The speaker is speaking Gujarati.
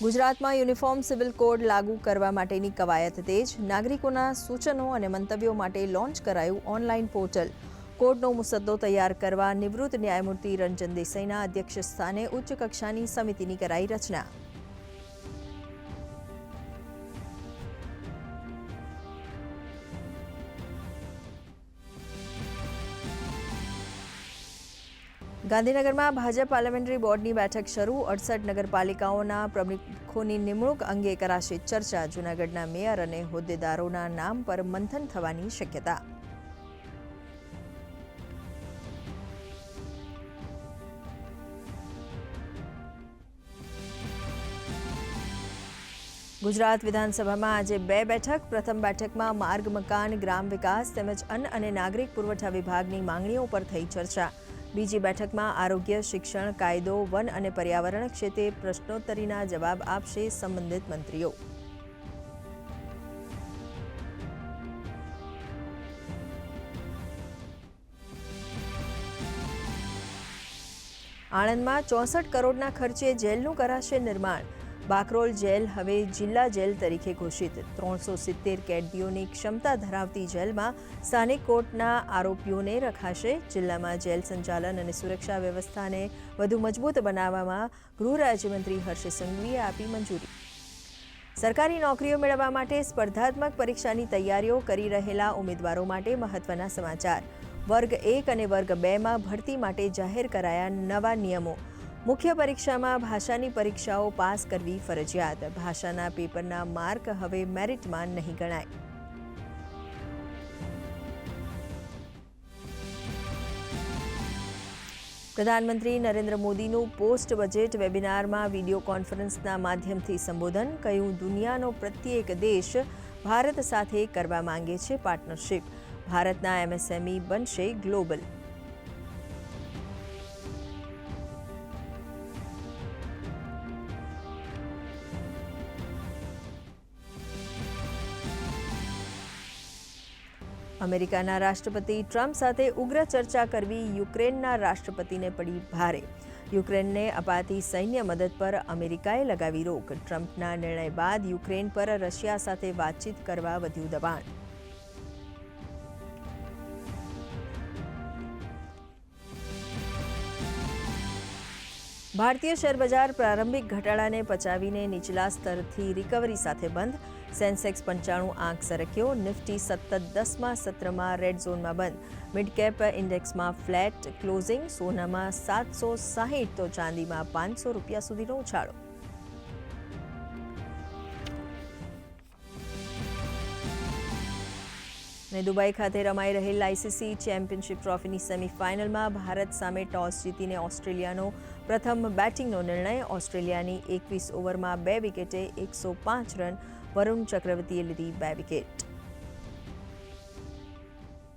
ગુજરાતમાં યુનિફોર્મ સિવિલ કોડ લાગુ કરવા માટેની કવાયત તેજ, નાગરિકોના સૂચનો અને મંતવ્યો માટે લોન્ચ કરાયું ઓનલાઈન પોર્ટલ. કોડનો મુસદ્દો તૈયાર કરવા નિવૃત્ત ન્યાયમૂર્તિ રંજન દેસાઈના અધ્યક્ષ સ્થાને ઉચ્ચ કક્ષાની સમિતિની કરાઈ રચના. ગાંધીનગરમાં ભાજપ પાર્લામેન્ટરી બોર્ડની બેઠક શરૂ. અડસઠ નગરપાલિકાઓના પ્રમુખોની નિમણૂક અંગે કરાશે ચર્ચા. જૂનાગઢના મેયર અને હોદ્દેદારોના નામ પર મંથન થવાની શક્યતા. ગુજરાત વિધાનસભામાં આજે બે બેઠક. પ્રથમ બેઠકમાં માર્ગ મકાન, ગ્રામ વિકાસ તેમજ અન્ન અને નાગરિક પુરવઠા વિભાગની માંગણીઓ પર થઈ ચર્ચા. બીજી બેઠકમાં આરોગ્ય, શિક્ષણ, કાયદો, વન અને પર્યાવરણ ક્ષેત્રે પ્રશ્નોત્તરીના જવાબ આપશે સંબંધિત મંત્રીઓ. આણંદમાં ચોસઠ કરોડના ખર્ચે જેલનું કરાશે નિર્માણ. બાકરોલ જેલ હવે જિલ્લા જેલ તરીકે ઘોષિત. ત્રણસો સિત્તેર કેદીઓની ક્ષમતા ધરાવતી જેલમાં સ્થાનિક કોર્ટના આરોપીઓને રખાશે. જિલ્લામાં જેલ સંચાલન અને સુરક્ષા વ્યવસ્થાને વધુ મજબૂત બનાવવામાં ગૃહ રાજ્યમંત્રી હર્ષ સંઘવીએ આપી મંજૂરી. સરકારી નોકરીઓ મેળવવા માટે સ્પર્ધાત્મક પરીક્ષાની તૈયારીઓ કરી રહેલા ઉમેદવારો માટે મહત્વના સમાચાર. વર્ગ એક અને વર્ગ બેમાં ભરતી માટે જાહેર કરાયા નવા નિયમો. મુખ્ય પરીક્ષામાં ભાષાની પરીક્ષાઓ પાસ કરવી ફરજિયાત. ભાષાના પેપરના માર્ક હવે મેરિટમાં નહીં ગણાય. પ્રધાનમંત્રી નરેન્દ્ર મોદીનું પોસ્ટ બજેટ વેબિનારમાં વીડિયો કોન્ફરન્સના માધ્યમથી સંબોધન કહ્યું, દુનિયાનો પ્રત્યેક દેશ ભારત સાથે કરવા માંગે છે પાર્ટનરશિપ. ભારતના એમએસએમઈ બનશે ગ્લોબલ. અમેરિકાના રાષ્ટ્રપતિ ટ્રમ્પ સાથે ઉગ્ર ચર્ચા કરવી યુક્રેનના રાષ્ટ્રપતિને પડી ભારે. યુક્રેનને અપાતી સૈન્ય મદદ પર અમેરિકાએ લગાવી રોક. ટ્રમ્પના નિર્ણય બાદ યુક્રેન પર રશિયા સાથે વાતચીત કરવા વધ્યું દબાણ. ભારતીય શેરબજાર પ્રારંભિક ઘટાડાને પચાવીને નીચલા સ્તરથી રિકવરી સાથે બંધ. સેન્સેક્સ પંચાણું આંક સરક્યો નિફ્ટી સતત દસમા, સત્રમાં રેડ ઝોનમાં બંધ. મિડકેપ ઇન્ડેક્સમાં ફ્લેટ ક્લોઝિંગ સોનામાં સાતસો સાહીઠ, તો ચાંદીમાં પાંચસો રૂપિયા સુધીનો ઉછાળો. અને દુબઈ ખાતે રમાઈ રહેલ આઈસીસી ચેમ્પિયનશિપ ટ્રોફીની સેમીફાઇનલમાં ભારત સામે ટોસ જીતીને ઓસ્ટ્રેલિયાનો પ્રથમ બેટિંગનો નિર્ણય. ઓસ્ટ્રેલિયાની એકવીસ ઓવરમાં બે વિકેટે એકસો પાંચ રન વરુણ ચક્રવર્તીએ લીધી બે વિકેટ.